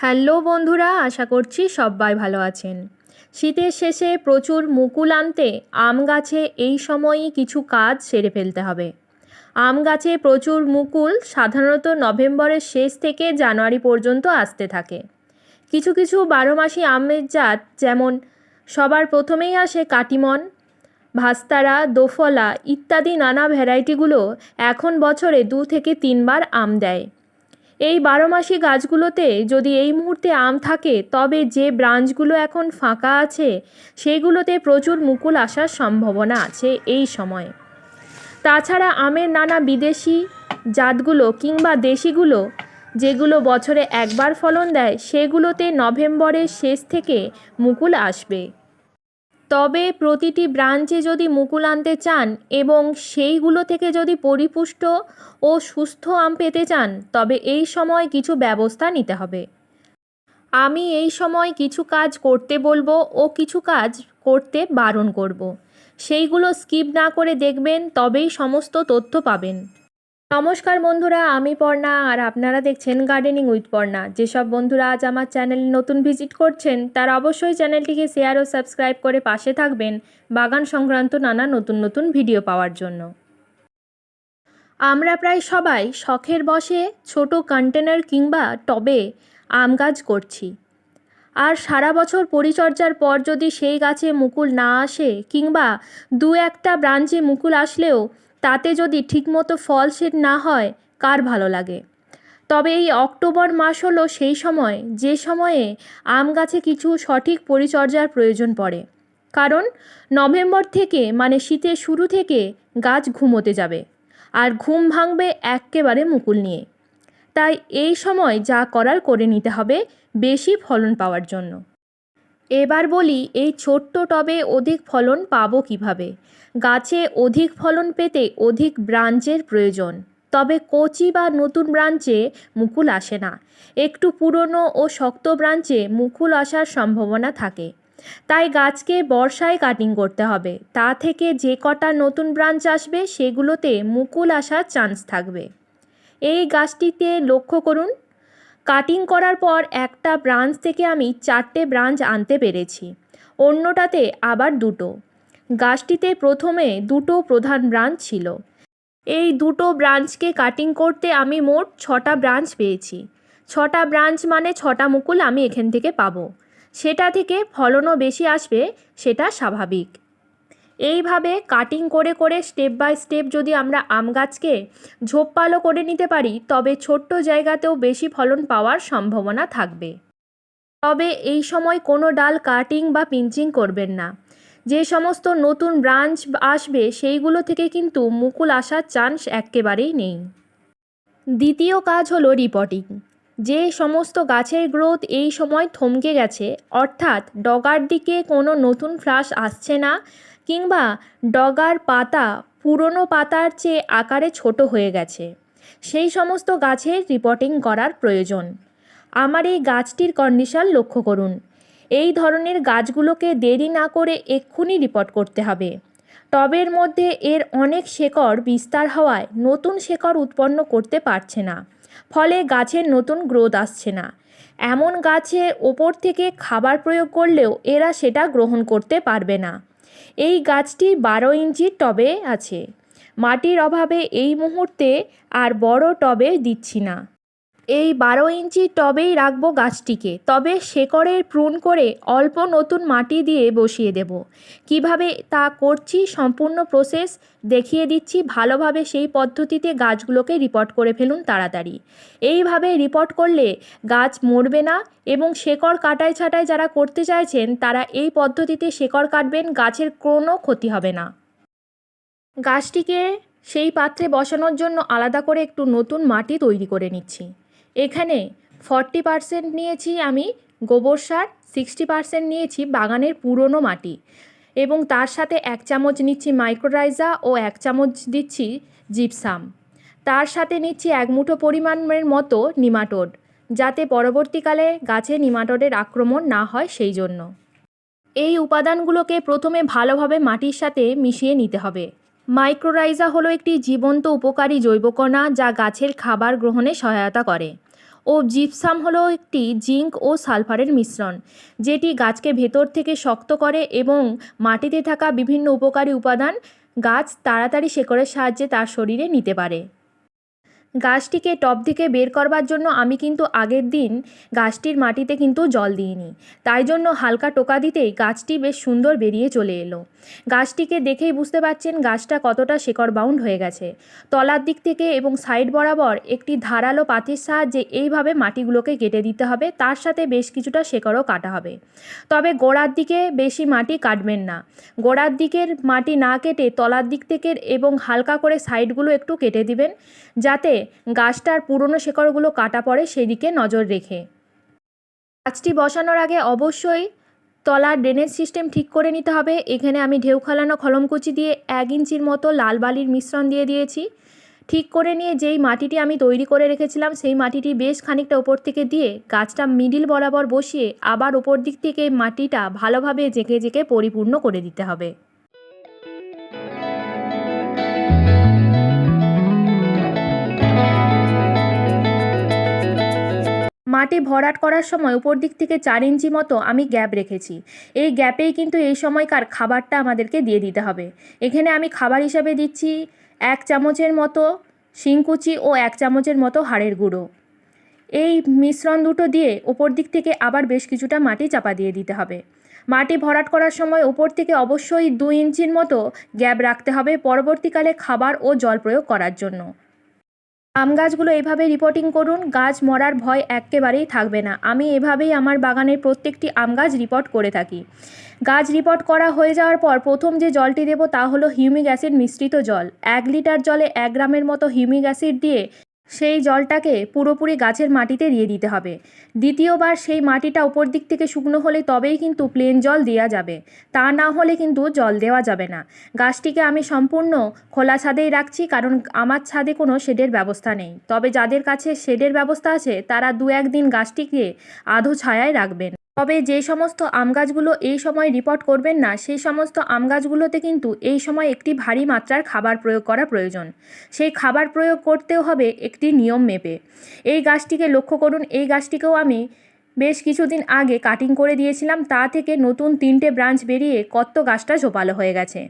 Hello বন্ধুরা, আশা করছি সবাই ভালো আছেন। শীতের শেষে প্রচুর মুকুল আনতে আম গাছে এই সময়ই কিছু কাজ সেরে ফেলতে হবে। আম গাছে প্রচুর মুকুল সাধারণত নভেম্বরের শেষ থেকে জানুয়ারি পর্যন্ত আসতে থাকে। কিছু কিছু বারো মাসি আমের জাত যেমন সবার প্রথমেই আসে কাটিমন, ভাস্তারা, দোফলা ইত্যাদি নানা ভ্যারাইটিগুলো এখন বছরে দু থেকে তিনবার আম দেয়। এই বারোমাসি গাছগুলোতে যদি এই মুহূর্তে আম থাকে, তবে যে ব্রাঞ্চগুলো এখন ফাঁকা আছে, সেগুলোতে প্রচুর মুকুল আসার সম্ভাবনা আছে এই সময়ে। তাছাড়া আমের নানা বিদেশি জাতগুলো কিংবা দেশিগুলো, যেগুলো বছরে একবার ফলন দেয়, সেগুলোতে নভেম্বরের শেষ থেকে মুকুল আসবে। তবে প্রতিটি ব্রাঞ্চে যদি মুকুল আনতে চান এবং সেইগুলো থেকে যদি পরিপুষ্ট ও সুস্থ আম পেতে চান, তবে এই সময় কিছু ব্যবস্থা নিতে হবে আমি এই সময় কিছু কাজ করতে বলব ও কিছু কাজ করতে বারণ করব। সেইগুলো স্কিপ না করে দেখবেন, তবেই সমস্ত তথ্য পাবেন নমস্কার বন্ধুরা, আমি পর্ণা আর আপনারা দেখছেন গার্ডেনিং উইথ পর্ণা। যেসব বন্ধুরা আজ আমার চ্যানেল নতুন ভিজিট করছেন, তারা অবশ্যই চ্যানেলটিকে শেয়ার ও সাবস্ক্রাইব করে পাশে থাকবেন বাগান সংক্রান্ত নানা নতুন নতুন ভিডিও পাওয়ার জন্য। আমরা প্রায় সবাই শখের বসে ছোট কন্টেনার কিংবা টবে আম গাছ করছি। আর সারা বছর পরিচর্যার পর যদি সেই গাছে মুকুল না আসে কিংবা দু একটা ব্রাঞ্চে মুকুল আসলেও তাতে যদি ঠিকমতো ফল সেট না হয়, কার ভালো লাগে? তবে এই অক্টোবর মাস হলো সেই সময়, যে সময়ে আম গাছে কিছু সঠিক পরিচর্যার প্রয়োজন পড়ে। কারণ, নভেম্বর থেকে মানে শীতের শুরু থেকে গাছ ঘুমোতে যাবে, আর ঘুম ভাঙবে এক্কেবারে মুকুল নিয়ে। তাই এই সময় যা করার করে নিতে হবে, বেশি ফলন পাওয়ার জন্য। এবার বলি, এই ছোট্ট টবে অধিক ফলন পাবো কীভাবে? গাছে অধিক ফলন পেতে অধিক ব্রাঞ্চের প্রয়োজন। তবে কচি বা নতুন ব্রাঞ্চে মুকুল আসে না। একটু পুরনো ও শক্ত ব্রাঞ্চে মুকুল আসার সম্ভাবনা থাকে। তাই গাছকে বর্ষায় কাটিং করতে হবে। তা থেকে যে কটা নতুন ব্রাঞ্চ আসবে, সেগুলোতে মুকুল আসার চান্স থাকবে। এই গাছটিতে লক্ষ্য করুন। কাটিং করার পর একটা ব্রাঞ্চ থেকে আমি চারটে ব্রাঞ্চ আনতে পেরেছি। অন্যটাতে আবার দুটো। গাছটিতে প্রথমে দুটো প্রধান ব্রাঞ্চ ছিল। এই দুটো ব্রাঞ্চকে কাটিং করতে আমি মোট ছটা ব্রাঞ্চ পেয়েছি। ছটা ব্রাঞ্চ মানে ছটা মুকুল আমি এখান থেকে পাবো। সেটা থেকে ফলনও বেশি আসবে, সেটা স্বাভাবিক। এইভাবে কাটিং করে করে স্টেপ বাই স্টেপ যদি আমরা আম গাছকে ঝোপপালো করে নিতে পারি, তবে ছোট্ট জায়গাতেও বেশি ফলন পাওয়ার সম্ভাবনা থাকবে। তবে এই সময় কোনো ডাল কাটিং বা পিঞ্চিং করবেন না। যে সমস্ত নতুন ব্রাঞ্চ আসবে, সেইগুলো থেকে কিন্তু মুকুল আসার চান্স একেবারেই নেই। দ্বিতীয় কাজ হলো রিপোর্টিং যে সমস্ত গাছের গ্রোথ এই সময় থমকে গেছে, অর্থাৎ ডগার দিকে কোনো নতুন ফ্লাশ আসছে না কিংবা ডগার পাতা পুরনো পাতার চেয়ে আকারে ছোট হয়ে গেছে। সেই সমস্ত গাছের রিপোর্টিং করার প্রয়োজন। আমার এই গাছটির কন্ডিশন লক্ষ্য করুন। এই ধরনের গাছগুলোকে দেরি না করে এক্ষুনি রিপোর্ট করতে হবে। টবের মধ্যে এর অনেক শেকড় বিস্তার হওয়ায় নতুন শেকড় উৎপন্ন করতে পারছে না। ফলে গাছের নতুন গ্রোথ আসছে না। এমন গাছের ওপর থেকে খাবার প্রয়োগ করলেও এরা সেটা গ্রহণ করতে পারবে না। এই গাছটি বারো ইঞ্চির টবে আছে। মাটির অভাবে এই মুহূর্তে আর বড় টবে দিচ্ছি না। এই বারো ইঞ্চি টবেই রাখব গাছটিকে, তবে শেকড়ের প্রুন করে অল্প নতুন মাটি দিয়ে বসিয়ে দেব। কীভাবে তা করছি সম্পূর্ণ প্রসেস দেখিয়ে দিচ্ছি, ভালোভাবে সেই পদ্ধতিতে গাছগুলোকে রিপোর্ট করে ফেলুন তাড়াতাড়ি। এইভাবে রিপোর্ট করলে গাছ মরবে না এবং শেকড় কাটাই ছাটাই যারা করতে চাইছেন, তারা এই পদ্ধতিতে শেকড় কাটবেন, গাছের কোনো ক্ষতি হবে না। গাছটিকে সেই পাত্রে বসানোর জন্য আলাদা করে একটু নতুন মাটি তৈরি করে নিচ্ছি। এখানে ফর্টি পারসেন্ট নিয়েছি আমি গোবর সার সিক্সটি পারসেন্ট নিয়েছি বাগানের পুরনো মাটি এবং তার সাথে এক চামচ নিচ্ছি মাইক্রোরাইজা ও এক চামচ দিচ্ছি জিপসাম তার সাথে নিচ্ছি এক মুঠো পরিমাণের মতো নিমাটোড যাতে পরবর্তীকালে গাছে নিমাটোডের আক্রমণ না হয় সেই জন্য এই উপাদানগুলোকে প্রথমে ভালোভাবে মাটির সাথে মিশিয়ে নিতে হবে। মাইক্রোরাইজা হলো একটি জীবন্ত উপকারী জৈবকণা যা গাছের খাবার গ্রহণে সহায়তা করে। ও জিপসাম হলো একটি জিঙ্ক ও সালফারের মিশ্রণ, যেটি গাছকে ভেতর থেকে শক্ত করে এবং মাটিতে থাকা বিভিন্ন উপকারী উপাদান গাছ তাড়াতাড়ি শেকড়ের সাহায্যে তার শরীরে নিতে পারে। গাছটিকে টব থেকে বের করবার জন্য আমি কিন্তু আগের দিন গাছটির মাটিতে কিন্তু জল দিইনি। তাই জন্য হালকা টোকা দিতেই গাছটি বেশ সুন্দর বেরিয়ে চলে এলো। গাছটিকে দেখেই বুঝতে পারছেন গাছটা কতটা শেকড় বাউন্ড হয়ে গেছে। তলার দিক থেকে এবং সাইড বরাবর একটি ধারালো পাতির সাহায্যে এইভাবে মাটিগুলোকে কেটে দিতে হবে, তার সাথে বেশ কিছুটা শেকড়ও কাটা হবে। তবে গোড়ার দিকে বেশি মাটি কাটবেন না। গোড়ার দিকের মাটি না কেটে তলার দিক থেকে এবং হালকা করে সাইডগুলো একটু কেটে দিবেন, যাতে গাছটার পুরনো শেকড়গুলো কাটা পড়ে সেদিকে নজর রেখে। গাছটি বসানোর আগে অবশ্যই তলার ড্রেনেজ সিস্টেম ঠিক করে নিতে হবে। এখানে আমি ঢেউ খালানো খলমকুচি দিয়ে এক ইঞ্চির মতো লাল বালির মিশ্রণ দিয়ে দিয়েছি। ঠিক করে নিয়ে যেই মাটিটি আমি তৈরি করে রেখেছিলাম, সেই মাটিটি বেশ খানিকটা ওপর থেকে দিয়ে গাছটা মিডিল বরাবর বসিয়ে আবার ওপর দিক থেকে মাটিটা ভালোভাবে জেঁকে জেঁকে পরিপূর্ণ করে দিতে হবে। মাটি ভরাট করার সময় উপর দিক থেকে চার ইঞ্চি মতো আমি গ্যাপ রেখেছি। এই গ্যাপেই কিন্তু এই সময়কার খাবারটা আমাদেরকে দিয়ে দিতে হবে। এখানে আমি খাবার হিসাবে দিচ্ছি এক চামচের মতো শিংকুচি ও এক চামচের মতো হাড়ের গুঁড়ো। এই মিশ্রণ দুটো দিয়ে ওপর দিক থেকে আবার বেশ কিছুটা মাটি চাপা দিয়ে দিতে হবে। মাটি ভরাট করার সময় ওপর থেকে অবশ্যই দুই ইঞ্চির মতো গ্যাপ রাখতে হবে পরবর্তীকালে খাবার ও জল প্রয়োগ করার জন্য। আম গাছগুলো এভাবে রিপোর্টিং করুন, গাছ মরার ভয় একেবারেই থাকবে না। আমি এভাবেই আমার বাগানের প্রত্যেকটি আম গাছ রিপোর্ট করে থাকি। গাছ রিপোর্ট করা হয়ে যাওয়ার পর প্রথম যে জলটি দেবো তা হলো হিউমিক অ্যাসিড মিশ্রিত জল। এক লিটার জলে এক গ্রামের মতো হিউমিক অ্যাসিড দিয়ে সেই জলটাকে পুরোপুরি গাছের মাটিতে দিয়ে দিতে হবে। দ্বিতীয়বার সেই মাটিটা উপর দিক থেকে শুকনো হলে তবেই কিন্তু প্লেন জল দেওয়া যাবে। তা না হলে কিন্তু জল দেওয়া যাবে না। গাছটিকে আমি সম্পূর্ণ খোলা ছাদেই রাখছি কারণ আমার ছাদে কোনো শেডের ব্যবস্থা নেই। তবে যাদের কাছে শেডের ব্যবস্থা আছে, তারা দু একদিন গাছটিকে আধো ছায়ায় রাখবেন। তবে যে সমস্ত আম গাছগুলো এই সময় রিপোর্ট করবেন না, সেই সমস্ত আম গাছগুলোতে কিন্তু এই সময় একটি ভারী মাত্রার খাবার প্রয়োগ করা প্রয়োজন। সেই খাবার প্রয়োগ করতেও হবে একটি নিয়ম মেপে। এই গাছটিকে লক্ষ্য করুন, এই গাছটিকেও আমি বেশ কিছুদিন আগে কাটিং করে দিয়েছিলাম, তা থেকে নতুন তিনটে ব্রাঞ্চ বেরিয়ে কত গাছটা ঝোপালো হয়ে গেছে।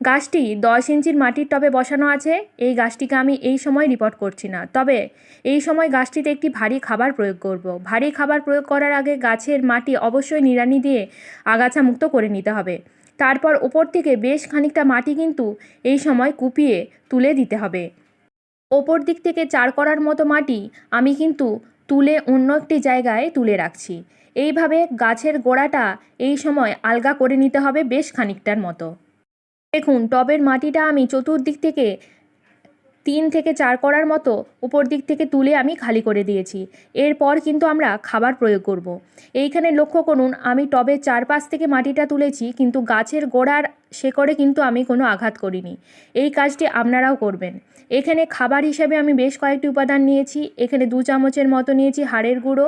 গাছটি দশ ইঞ্চির মাটির টবে বসানো আছে। এই গাছটিকে আমি এই সময় রিপোর্ট করছি না। তবে এই সময় গাছটিতে একটি ভারী খাবার প্রয়োগ করব। ভারী খাবার প্রয়োগ করার আগে গাছের মাটি অবশ্যই নিড়ানি দিয়ে আগাছা মুক্ত করে নিতে হবে। তারপর ওপর থেকে বেশ খানিকটা মাটি কিন্তু এই সময় কুপিয়ে তুলে দিতে হবে। ওপর দিক থেকে চার করার মতো মাটি আমি কিন্তু তুলে অন্য একটি জায়গায় তুলে রাখছি। এইভাবে গাছের গোড়াটা এই সময় আলগা করে নিতে হবে বেশ খানিকটার মতো। দেখুন, টবের মাটিটা আমি চতুর্দিক থেকে তিন থেকে চার করার মতো উপর দিক থেকে তুলে আমি খালি করে দিয়েছি। এরপর কিন্তু আমরা খাবার প্রয়োগ করব। এইখানে লক্ষ্য করুন, আমি টবের চারপাশ থেকে মাটিটা তুলেছি, কিন্তু গাছের গোড়ার শেকড়ে কিন্তু আমি কোনো আঘাত করিনি। এই কাজটি আপনারাও করবেন। এখানে খাবার হিসেবে আমি বেশ কয়েকটি উপাদান নিয়েছি। এখানে দু চামচের মতো নিয়েছি হাড়ের গুঁড়ো।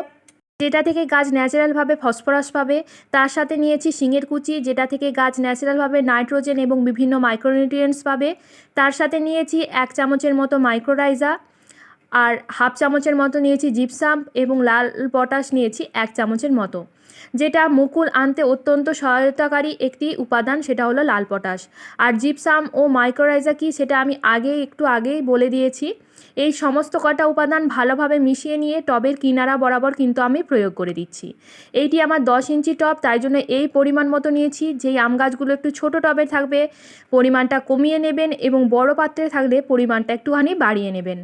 যেটা থেকে গাছ ন্যাচারালভাবে ফসফরাস পাবে, তার সাথে নিয়েছি শিঙের কুচি, যেটা থেকে গাছ ন্যাচারালভাবে নাইট্রোজেন এবং বিভিন্ন মাইক্রোনিউট্রিয়েন্টস পাবে। তার সাথে নিয়েছি এক চামচের মতো মাইক্রোরাইজা আর হাফ চামচের মতো নিয়েছি জিপসাম এবং লাল পটাশ নিয়েছি এক চামচের মতো। যেটা মুকুল আনতে অত্যন্ত সহায়তাকারী একটি উপাদান, সেটা হলো লাল পটাশ। আর জিপসাম ও মাইক্রোরাইজা কি, সেটা আমি আগে, একটু আগেই বলে দিয়েছি। এই সমস্ত কটা উপাদান ভালোভাবে মিশিয়ে নিয়ে টবের কিনারা বরাবর কিন্তু আমি প্রয়োগ করে দিচ্ছি। এইটি আমার দশ ইঞ্চি টব, তাই জন্য এই পরিমাণ মতো নিয়েছি। যেই আম গাছগুলো একটু ছোট টবে থাকবে, পরিমাণটা কমিয়ে নেবেন এবং বড় পাত্রে থাকলে পরিমাণটা একটুখানি বাড়িয়ে নেবেন।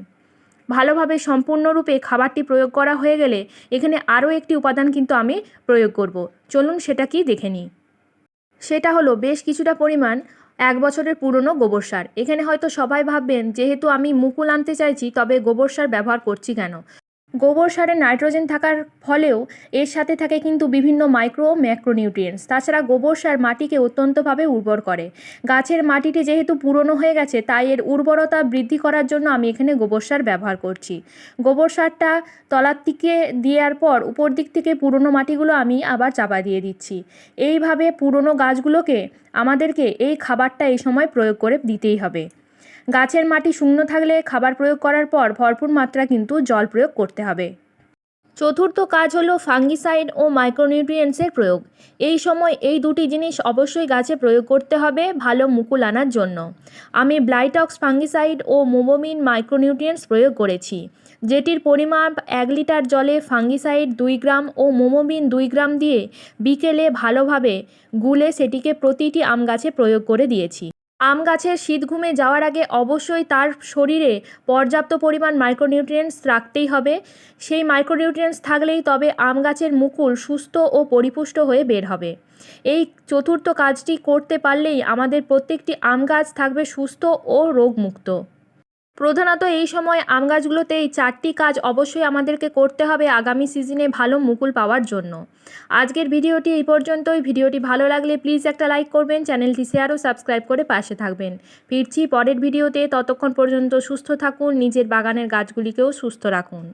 ভালোভাবে সম্পূর্ণরূপে খাবারটি প্রয়োগ করা হয়ে গেলে এখানে আরও একটি উপাদান কিন্তু আমি প্রয়োগ করব। চলুন সেটা কি দেখে নিই। সেটা হলো বেশ কিছুটা পরিমাণ এক বছরের পুরনো গোবর সার। এখানে হয়তো সবাই ভাববেন, যেহেতু আমি মুকুল আনতে চাইছি, তবে গোবর সার ব্যবহার করছি কেন? গোবর সারে নাইট্রোজেন থাকার ফলেও এর সাথে থাকে কিন্তু বিভিন্ন মাইক্রো ম্যাক্রোনিউট্রিয়েন্টস। তাছাড়া গোবর সার মাটিকে অত্যন্তভাবে উর্বর করে। গাছের মাটিটি যেহেতু পুরনো হয়ে গেছে, তাই এর উর্বরতা বৃদ্ধি করার জন্য আমি এখানে গোবর সার ব্যবহার করছি। গোবর সারটা তলার দিকে দেওয়ার পর উপর দিক থেকে পুরনো মাটিগুলো আমি আবার চাপা দিয়ে দিচ্ছি। এইভাবে পুরনো গাছগুলোকে আমাদেরকে এই খাবারটা এই সময় প্রয়োগ করে দিতেই হবে। গাছের মাটি শূন্য থাকলে খাবার প্রয়োগ করার পর ভরপুর মাত্রা কিন্তু জল প্রয়োগ করতে হবে। চতুর্থ কাজ হলো ফাঙ্গিসাইড ও মাইক্রোনিউট্রিয়েন্টসের প্রয়োগ। এই সময় এই দুটি জিনিস অবশ্যই গাছে প্রয়োগ করতে হবে ভালো মুকুল আনার জন্য। আমি ব্লাইটক্স ফাঙ্গিসাইড ও মোবোমিন মাইক্রোনিউট্রিয়েন্টস প্রয়োগ করেছি। যেটির পরিমাপ এক লিটার জলে ফাঙ্গিসাইড দুই গ্রাম ও মোমোবিন দুই গ্রাম দিয়ে বিকেলে ভালোভাবে গুলে সেটিকে প্রতিটি আম গাছে প্রয়োগ করে দিয়েছি। আম গাছের শীত ঘুমে যাওয়ার আগে অবশ্যই তার শরীরে পর্যাপ্ত পরিমাণ মাইক্রোনিউট্রিয়েন্টস রাখতেই হবে। সেই মাইক্রোনিউট্রিয়েন্টস থাকলেই তবে আম গাছের মুকুল সুস্থ ও পরিপুষ্ট হয়ে বের হবে। এই চতুর্থ কাজটি করতে পারলেই আমাদের প্রত্যেকটি আম গাছ থাকবে সুস্থ ও রোগমুক্ত। প্রধানত এই সময় আম গাছগুলোতে এই চারটি কাজ অবশ্যই আমাদেরকে করতে হবে আগামী সিজনে ভালো মুকুল পাওয়ার জন্য। আজকের ভিডিওটি এই পর্যন্তই। ভিডিওটি ভালো লাগলে প্লিজ একটা লাইক করবেন, চ্যানেলটি শেয়ার ও সাবস্ক্রাইব করে পাশে থাকবেন। ফিরছি পরের ভিডিওতে। ততক্ষণ পর্যন্ত সুস্থ থাকুন, নিজের বাগানের গাছগুলিকেও সুস্থ রাখুন।